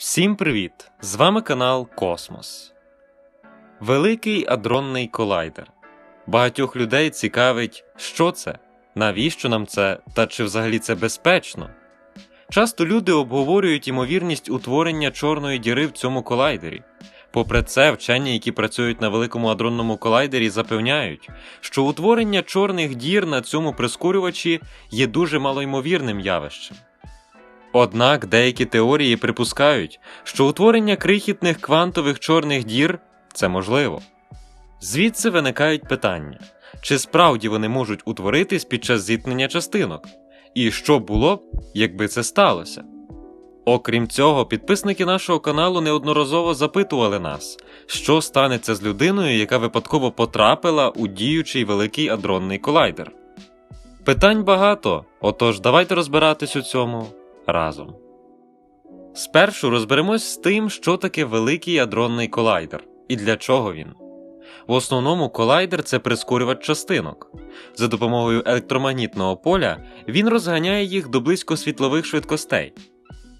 Всім привіт! З вами канал Космос. Великий адронний колайдер. Багатьох людей цікавить, що це, навіщо нам це та чи взагалі це безпечно. Часто люди обговорюють ймовірність утворення чорної діри в цьому колайдері. Попри це, вчені, які працюють на великому адронному колайдері, запевняють, що утворення чорних дір на цьому прискорювачі є дуже малоймовірним явищем. Однак деякі теорії припускають, що утворення крихітних квантових чорних дір це можливо. Звідси виникають питання, чи справді вони можуть утворитись під час зіткнення частинок, і що було б, якби це сталося. Окрім цього, підписники нашого каналу неодноразово запитували нас, що станеться з людиною, яка випадково потрапила у діючий великий адронний колайдер. Питань багато, отож давайте розбиратись у цьому разом. Спершу розберемось з тим, що таке великий адронний колайдер і для чого він. В основному колайдер це прискорювач частинок. За допомогою електромагнітного поля він розганяє їх до близько світлових швидкостей.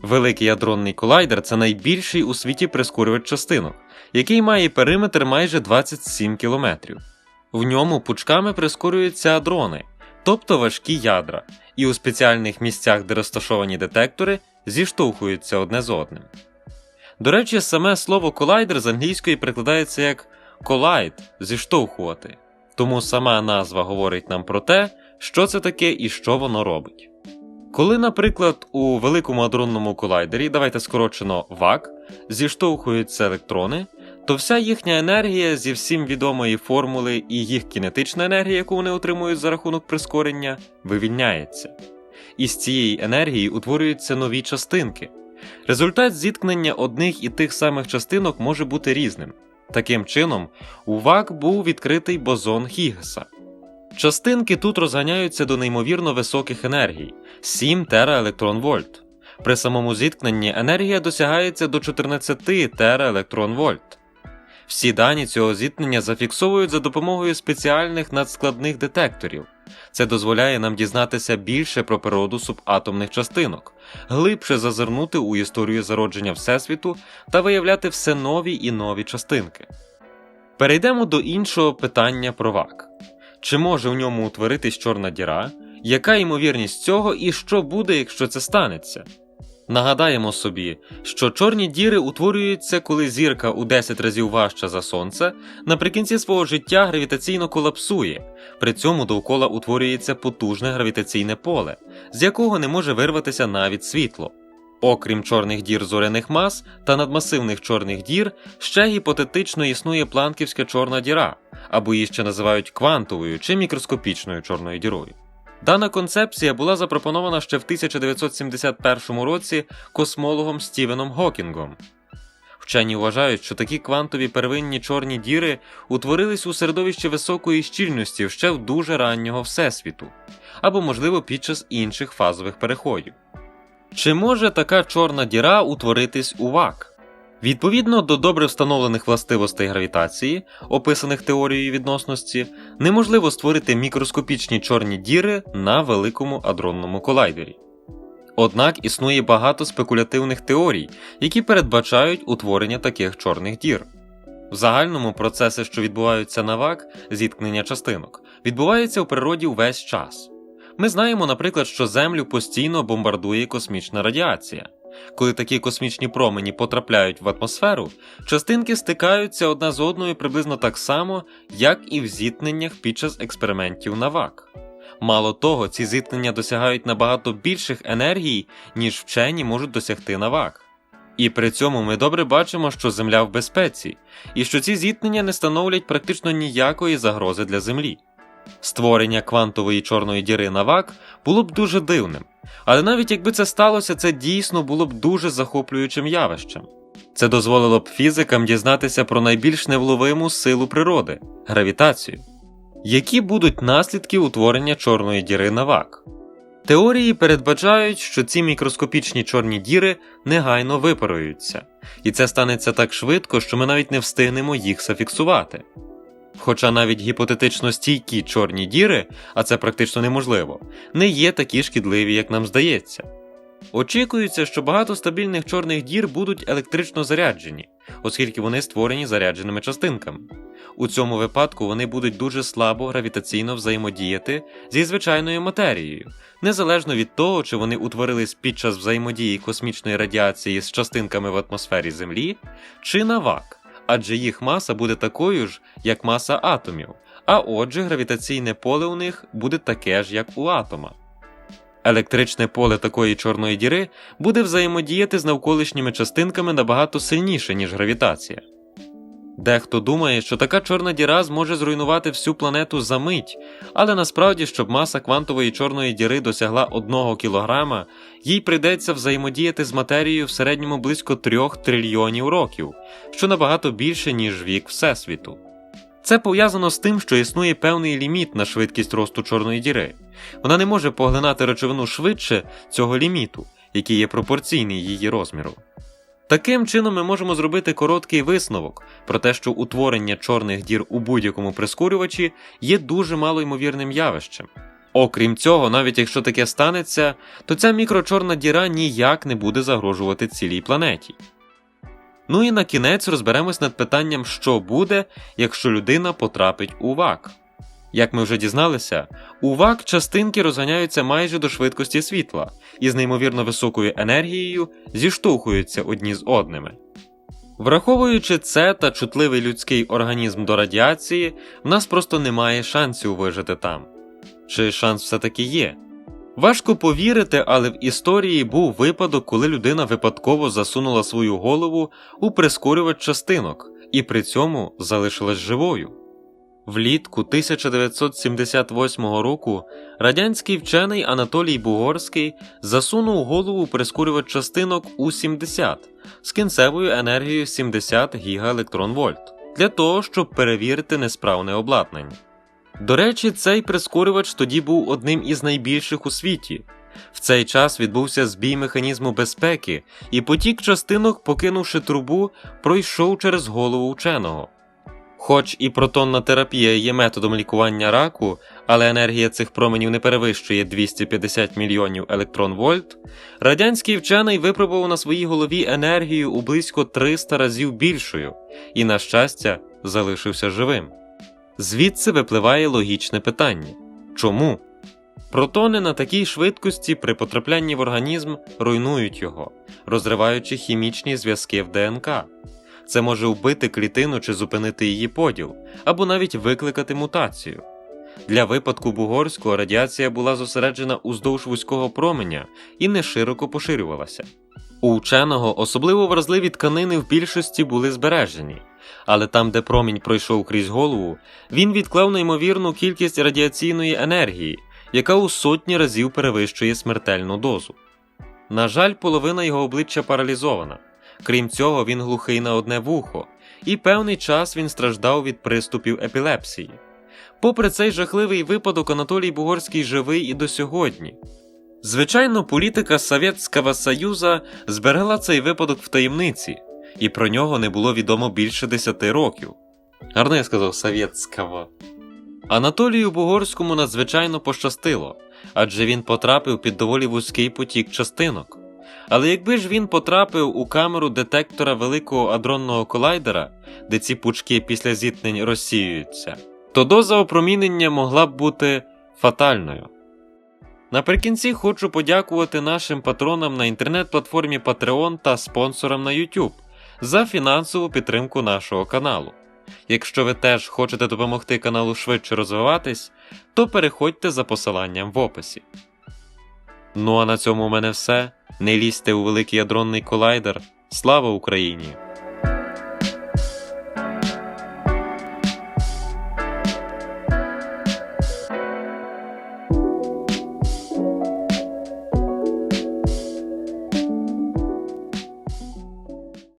Великий адронний колайдер це найбільший у світі прискорювач частинок, який має периметр майже 27 км. В ньому пучками прискорюються адрони, тобто важкі ядра, і у спеціальних місцях, де розташовані детектори, зіштовхуються одне з одним. До речі, саме слово колайдер з англійської перекладається як collide – зіштовхувати, тому сама назва говорить нам про те, що це таке і що воно робить. Коли, наприклад, у великому адронному колайдері, давайте скорочено ВАК, зіштовхуються електрони, то вся їхня енергія зі всім відомої формули і їх кінетична енергія, яку вони отримують за рахунок прискорення, вивільняється. І з цієї енергії утворюються нові частинки. Результат зіткнення одних і тих самих частинок може бути різним. Таким чином, у ВАК був відкритий бозон Хіггса. Частинки тут розганяються до неймовірно високих енергій 7 тераелектронвольт. При самому зіткненні енергія досягається до 14 тераелектронвольт. Всі дані цього зіткнення зафіксовують за допомогою спеціальних надскладних детекторів. Це дозволяє нам дізнатися більше про природу субатомних частинок, глибше зазирнути у історію зародження Всесвіту та виявляти все нові і нові частинки. Перейдемо до іншого питання про ВАК. Чи може в ньому утворитись чорна діра? Яка ймовірність цього і що буде, якщо це станеться? Нагадаємо собі, що чорні діри утворюються, коли зірка у 10 разів важча за сонце, наприкінці свого життя гравітаційно колапсує, при цьому довкола утворюється потужне гравітаційне поле, з якого не може вирватися навіть світло. Окрім чорних дір зоряних мас та надмасивних чорних дір, ще гіпотетично існує планківська чорна діра, або її ще називають квантовою чи мікроскопічною чорною дірою. Дана концепція була запропонована ще в 1971 році космологом Стівеном Гокінгом. Вчені вважають, що такі квантові первинні чорні діри утворились у середовищі високої щільності ще в дуже раннього Всесвіту, або, можливо, під час інших фазових переходів. Чи може така чорна діра утворитись у ВАК? Відповідно до добре встановлених властивостей гравітації, описаних теорією відносності, неможливо створити мікроскопічні чорні діри на великому адронному колайдері. Однак існує багато спекулятивних теорій, які передбачають утворення таких чорних дір. В загальному процеси, що відбуваються на ВАК, зіткнення частинок, відбуваються у природі увесь час. Ми знаємо, наприклад, що Землю постійно бомбардує космічна радіація. Коли такі космічні промені потрапляють в атмосферу, частинки стикаються одна з одною приблизно так само, як і в зіткненнях під час експериментів на ВАК. Мало того, ці зіткнення досягають набагато більших енергій, ніж вчені можуть досягти на ВАК. І при цьому ми добре бачимо, що Земля в безпеці, і що ці зіткнення не становлять практично ніякої загрози для Землі. Створення квантової чорної діри на ВАК було б дуже дивним, але навіть якби це сталося, це дійсно було б дуже захоплюючим явищем. Це дозволило б фізикам дізнатися про найбільш невловиму силу природи гравітацію. Які будуть наслідки утворення чорної діри на ВАК? Теорії передбачають, що ці мікроскопічні чорні діри негайно випаруються, і це станеться так швидко, що ми навіть не встигнемо їх зафіксувати. Хоча навіть гіпотетично стійкі чорні діри, а це практично неможливо, не є такі шкідливі, як нам здається. Очікується, що багато стабільних чорних дір будуть електрично заряджені, оскільки вони створені зарядженими частинками. У цьому випадку вони будуть дуже слабо гравітаційно взаємодіяти зі звичайною матерією, незалежно від того, чи вони утворились під час взаємодії космічної радіації з частинками в атмосфері Землі, чи на ВАК, адже їх маса буде такою ж, як маса атомів, а отже, гравітаційне поле у них буде таке ж, як у атома. Електричне поле такої чорної діри буде взаємодіяти з навколишніми частинками набагато сильніше, ніж гравітація. Дехто думає, що така чорна діра зможе зруйнувати всю планету за мить, але насправді, щоб маса квантової чорної діри досягла 1 кг, їй прийдеться взаємодіяти з матерією в середньому близько 3 трильйонів років, що набагато більше, ніж вік Всесвіту. Це пов'язано з тим, що існує певний ліміт на швидкість росту чорної діри. Вона не може поглинати речовину швидше цього ліміту, який є пропорційний її розміру. Таким чином ми можемо зробити короткий висновок про те, що утворення чорних дір у будь-якому прискорювачі є дуже малоймовірним явищем. Окрім цього, навіть якщо таке станеться, то ця мікрочорна діра ніяк не буде загрожувати цілій планеті. Ну і на кінець розберемось над питанням, що буде, якщо людина потрапить у ВАК. Як ми вже дізналися, у ВАК частинки розганяються майже до швидкості світла і з неймовірно високою енергією зіштовхуються одні з одними. Враховуючи це та чутливий людський організм до радіації, в нас просто немає шансів вижити там. Чи шанс все-таки є? Важко повірити, але в історії був випадок, коли людина випадково засунула свою голову у прискорювач частинок і при цьому залишилась живою. Влітку 1978 року радянський вчений Анатолій Бугорський засунув голову у прискорювач частинок У-70 з кінцевою енергією 70 гігаелектронвольт для того, щоб перевірити несправне обладнання. До речі, цей прискорювач тоді був одним із найбільших у світі. В цей час відбувся збій механізму безпеки, і потік частинок, покинувши трубу, пройшов через голову вченого. Хоч і протонна терапія є методом лікування раку, але енергія цих променів не перевищує 250 мільйонів електрон-вольт, радянський вчений випробував на своїй голові енергію у близько 300 разів більшою і, на щастя, залишився живим. Звідси випливає логічне питання чому? Протони на такій швидкості при потраплянні в організм руйнують його, розриваючи хімічні зв'язки в ДНК. Це може вбити клітину чи зупинити її поділ, або навіть викликати мутацію. Для випадку Бугорського радіація була зосереджена уздовж вузького променя і не широко поширювалася. У вченого особливо вразливі тканини в більшості були збережені, але там, де промінь пройшов крізь голову, він відклав неймовірну кількість радіаційної енергії, яка у сотні разів перевищує смертельну дозу. На жаль, половина його обличчя паралізована. Крім цього, він глухий на одне вухо, і певний час він страждав від приступів епілепсії. Попри цей жахливий випадок, Анатолій Бугорський живий і до сьогодні. Звичайно, політика Совєтського Союза зберегла цей випадок в таємниці, і про нього не було відомо більше 10 років. Гарно я сказав Совєтського. Анатолію Бугорському надзвичайно пощастило, адже він потрапив під доволі вузький потік частинок. Але якби ж він потрапив у камеру детектора великого адронного колайдера, де ці пучки після зіткнень розсіюються, то доза опромінення могла б бути фатальною. Наприкінці хочу подякувати нашим патронам на інтернет-платформі Patreon та спонсорам на YouTube за фінансову підтримку нашого каналу. Якщо ви теж хочете допомогти каналу швидше розвиватись, то переходьте за посиланням в описі. Ну а на цьому у мене все. Не лізьте у великий ядронний колайдер. Слава Україні!